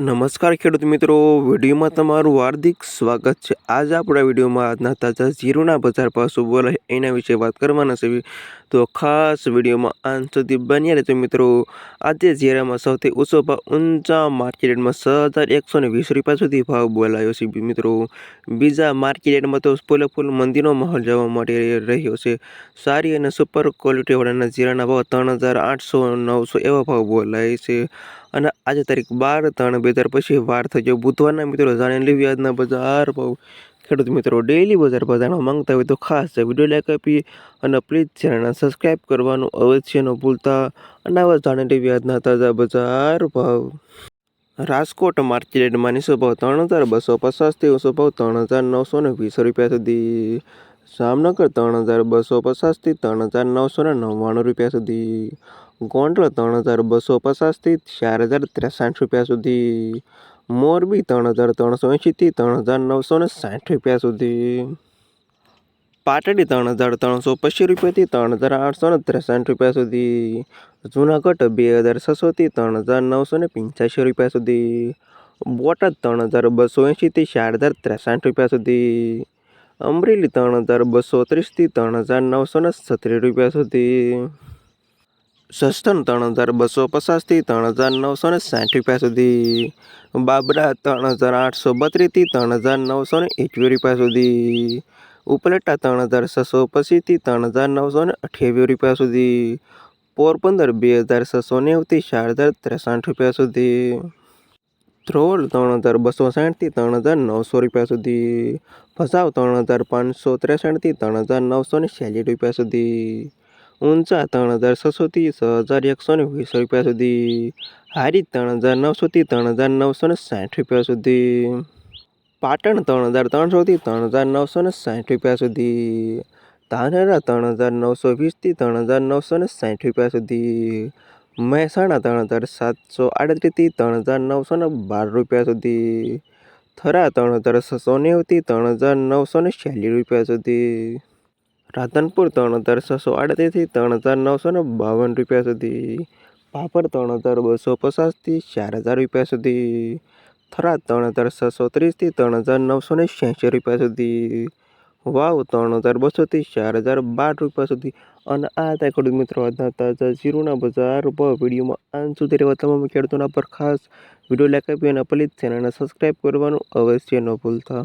નમસ્કાર ખેડૂત મિત્રો, વિડીયોમાં તમારું હાર્દિક સ્વાગત છે. આજે આપણા વિડીયોમાં આજના તાજા જીરુના બજાર ભાવ શું બોલે એના વિશે વાત કરવાના છે. તો ખાસ વિડીયોમાં અંત સુધી બન્યા રહેતો મિત્રો. આજે જીરામાં સૌથી ઓછો ભાવ ઊંચા માર્કેટમાં છ હજાર એકસો ને વીસ રૂપિયા સુધી ભાવ બોલાયો છે મિત્રો. બીજા માર્કેટમાં તો ફૂલે ફૂલ મંદીનો માહોલ જોવા મળી રહ્યો છે. સારી અને સુપર ક્વોલિટીવાળાના જીરાના ભાવ ત્રણ હજાર આઠસો નવસો એવા ભાવ બોલાય છે. અને આજે તારીખ બાર, ત્રણ બે હજાર પછી વાર થઈ ગયો બુધવારના મિત્રો, જાણી લેવી આજના બજાર ભાવ. ખેડૂત મિત્રો ડેઈલી બજાર બજારમાં માંગતા હોય તો ખાસ વીડિયો લાઈક આપી અને પ્લીઝ ચેનલને સબસ્ક્રાઈબ કરવાનું અવશ્ય ન ભૂલતા. અને આવા જાણી લેવી આજના તાજા બજાર ભાવ. રાજકોટ માર્કેટમાં નીચો ભાવ ત્રણ હજાર બસો પચાસથી ઓછો ભાવ ત્રણ હજાર નવસો ને વીસ રૂપિયા સુધી. જામનગર ત્રણ હજાર બસો પચાસથી ત્રણ હજાર નવસો ને નવ્વાણું રૂપિયા સુધી. ગોંડલ ત્રણ હજાર બસો પચાસથી ચાર હજાર ત્રેસાઠ રૂપિયા સુધી. મોરબી ત્રણ હજાર ત્રણસો એંશીથી ત્રણ હજાર નવસો ને સાઠ રૂપિયા સુધી. પાટડી ત્રણ હજાર ત્રણસો પચીસ રૂપિયાથી ત્રણ હજાર આઠસો ને ત્રેસઠ રૂપિયા સુધી. જુનાગઢ બે હજાર છસોથી ત્રણ હજાર નવસો ને પંચ્યાસી રૂપિયા સુધી. બોટાદ ત્રણ હજાર બસો એંશીથી ચાર હજાર ત્રેસાઠ રૂપિયા સુધી. અમરેલી ત્રણ હજાર બસો ત્રીસથી ત્રણ હજાર નવસો ને છત્રીસ રૂપિયા સુધી. સસ્તન ત્રણ હજાર બસો પચાસથી ત્રણ હજાર નવસો ને સાઠ રૂપિયા સુધી બાબરા ત્રણ હજાર આઠસો બત્રીસથી ત્રણ હજાર નવસો ને એકવીસ રૂપિયા સુધી ઉપલેટા ત્રણ હજાર છસો પચીસથી ત્રણ હજાર નવસો ને અઠ્યાવીસ રૂપિયા સુધી પોરબંદર બે હજાર છસો નેવુંથી ચાર હજાર ત્રેસઠ રૂપિયા સુધી ધ્રોલ ત્રણ હજાર બસો સાઠથી ત્રણ હજાર નવસો રૂપિયા સુધી ભસાવ ત્રણ હજાર પાંચસો ત્રેસઠથી ત્રણ હજાર નવસો ને રૂપિયા સુધી ઊંચા ત્રણ હજાર છસોથી છ હજાર એકસો ને વીસ રૂપિયા સુધી હારી ત્રણ હજાર નવસોથી ત્રણ હજાર નવસો ને સાઠ રૂપિયા સુધી પાટણ ત્રણ હજાર ત્રણસોથી ત્રણ હજાર નવસો ને સાઠ રૂપિયા સુધી ધાનેરા ત્રણ હજાર નવસો વીસથી ત્રણ હજાર નવસો ને સાઠ રૂપિયા સુધી મહેસાણા ત્રણ હજાર સાતસો આડત્રીસથી ત્રણ હજાર નવસો ને બાર રૂપિયા સુધી થરા ત્રણ હજાર છસો નેવુંથી ત્રણ હજાર નવસો ને રૂપિયા સુધી રાધનપુર ત્રણ હજાર છસો આડત્રીસથી ત્રણ હજાર નવસો ને બાવન રૂપિયા સુધી. પાપડ ત્રણ હજાર બસો પચાસથી ચાર હજાર રૂપિયા સુધી. થરાદ ત્રણ હજાર છસો ત્રીસથી ત્રણ હજાર નવસો ને છ્યાસી રૂપિયા સુધી. વાવ ત્રણ હજાર બસોથી ચાર હજાર બાર રૂપિયા સુધી. અને આ હતા ખેડૂત મિત્રો આજના તાજા જીરુના બજાર પર વિડીયોમાં આન સુધી રહેવા તમામ ખેડૂતોના પર ખાસ વીડિયો લાઈક આપી અને પ્લીઝ ચેનલને સબસ્ક્રાઈબ કરવાનું અવશ્ય ન ભૂલતા.